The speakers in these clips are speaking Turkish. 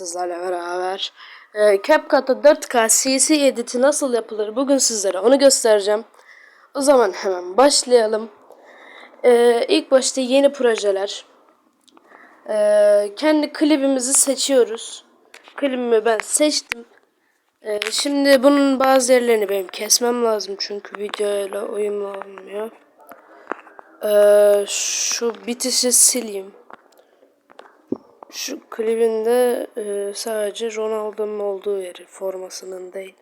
sizlerle beraber e, CapCut'ta 4K CC editi nasıl yapılır bugün sizlere onu göstereceğim. O zaman hemen başlayalım. E, ilk başta yeni projeler. E, kendi klibimizi seçiyoruz. Klibimi ben seçtim. E, şimdi bunun bazı yerlerini benim kesmem lazım çünkü videoyla uyumlu olmuyor. E, şu bitişi sileyim. Şu klibinde e, sadece Ronaldo'nun olduğu yeri formasının değil.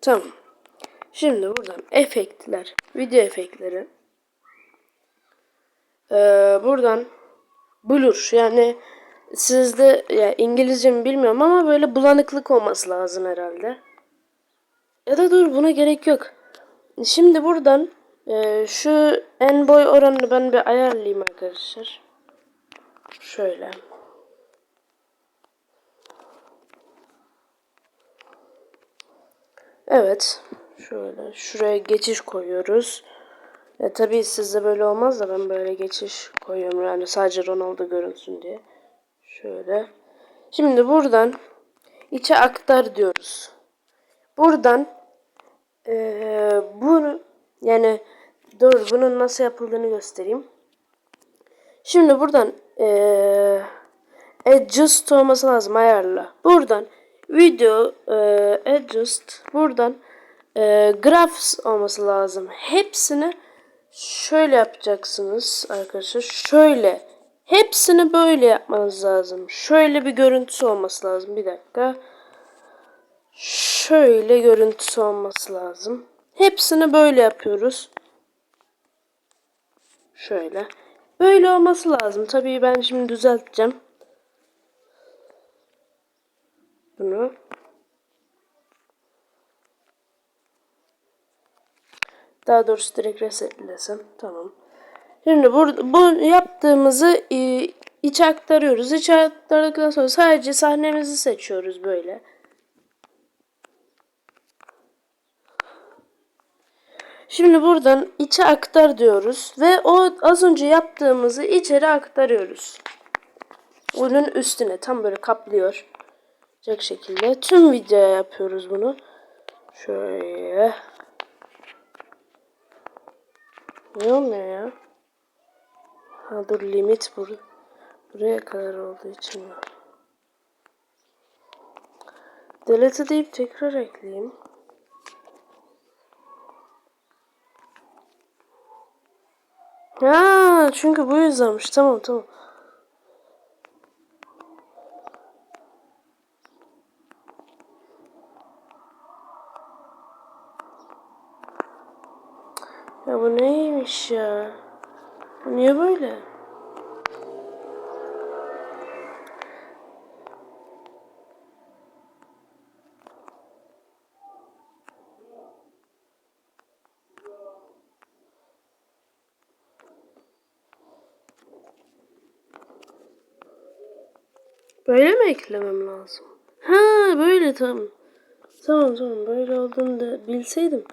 Tamam. Şimdi buradan efektler, video efektleri. Ee, buradan blur yani sizde ya İngilizce mi bilmiyorum ama böyle bulanıklık olması lazım herhalde. Ya da dur buna gerek yok. Şimdi buradan e, şu en boy oranını ben bir ayarlayayım arkadaşlar. Şöyle. Evet. Şöyle. Şuraya geçiş koyuyoruz. E, tabii sizde böyle olmaz da ben böyle geçiş koyuyorum. Yani sadece Ronaldo görünsün diye. Şöyle. Şimdi buradan içe aktar diyoruz. Buradan ee, bunu yani dur bunun nasıl yapıldığını göstereyim. Şimdi buradan ee, adjust olması lazım ayarla. Buradan video e, adjust buradan e, graphs olması lazım. Hepsini şöyle yapacaksınız arkadaşlar. Şöyle hepsini böyle yapmanız lazım. Şöyle bir görüntüsü olması lazım. Bir dakika şöyle görüntüsü olması lazım. Hepsini böyle yapıyoruz. Şöyle. Böyle olması lazım. Tabii ben şimdi düzelteceğim. Bunu. Daha doğrusu direkt resetlesem. Tamam. Şimdi burada bu yaptığımızı e, içe aktarıyoruz. İçe aktardıktan sonra sadece sahnemizi seçiyoruz böyle. Şimdi buradan içe aktar diyoruz ve o az önce yaptığımızı içeri aktarıyoruz. Bunun üstüne tam böyle kaplıyor. Olacak şekilde tüm videoya yapıyoruz bunu. Şöyle. Ne olmuyor ya? Ha dur limit bur buraya kadar olduğu için var. Delete deyip tekrar ekleyeyim. Ha, çünkü bu yüzdenmiş. Tamam tamam. Ya bu neymiş ya? Bu niye böyle? Böyle mi eklemem lazım? Ha böyle tamam. Tamam tamam böyle olduğunu da bilseydim.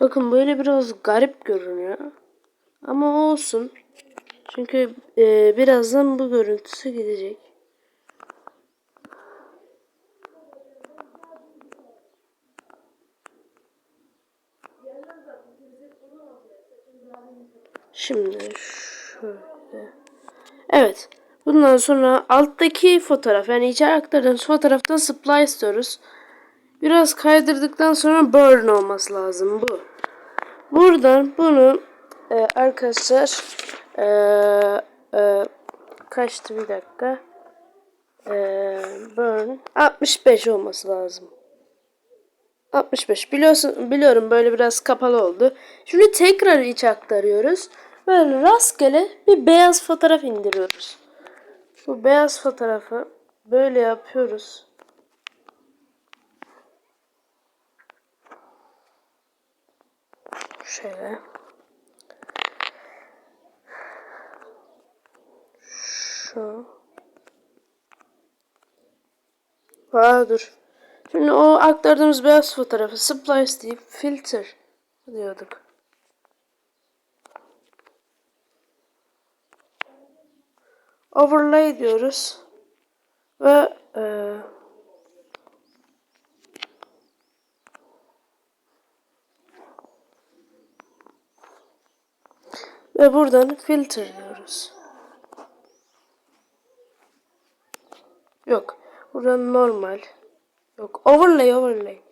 Bakın böyle biraz garip görünüyor. Ama olsun. Çünkü e, birazdan bu görüntüsü gidecek. Şimdi şöyle. Evet. Bundan sonra alttaki fotoğraf yani içeri aktardığımız fotoğraftan supply istiyoruz. Biraz kaydırdıktan sonra burn olması lazım bu. Buradan bunu e, arkadaşlar e, e, kaçtı bir dakika e, burn 65 olması lazım. 65 biliyorsun biliyorum böyle biraz kapalı oldu. Şimdi tekrar iç aktarıyoruz. Böyle rastgele bir beyaz fotoğraf indiriyoruz. Bu beyaz fotoğrafı böyle yapıyoruz. Şöyle. Şu. Aa dur. Şimdi o aktardığımız beyaz fotoğrafı splice deyip filter diyorduk. Overlay diyoruz. Ve e, ve buradan filter diyoruz. Yok. Buradan normal. Yok. Overlay overlay.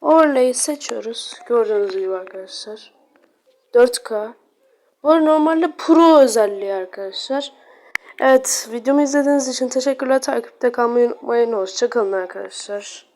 Overlay'i seçiyoruz. Gördüğünüz gibi arkadaşlar. 4K. Bu normalde Pro özelliği arkadaşlar. Evet videomu izlediğiniz için teşekkürler. Takipte kalmayı unutmayın. Hoşçakalın arkadaşlar.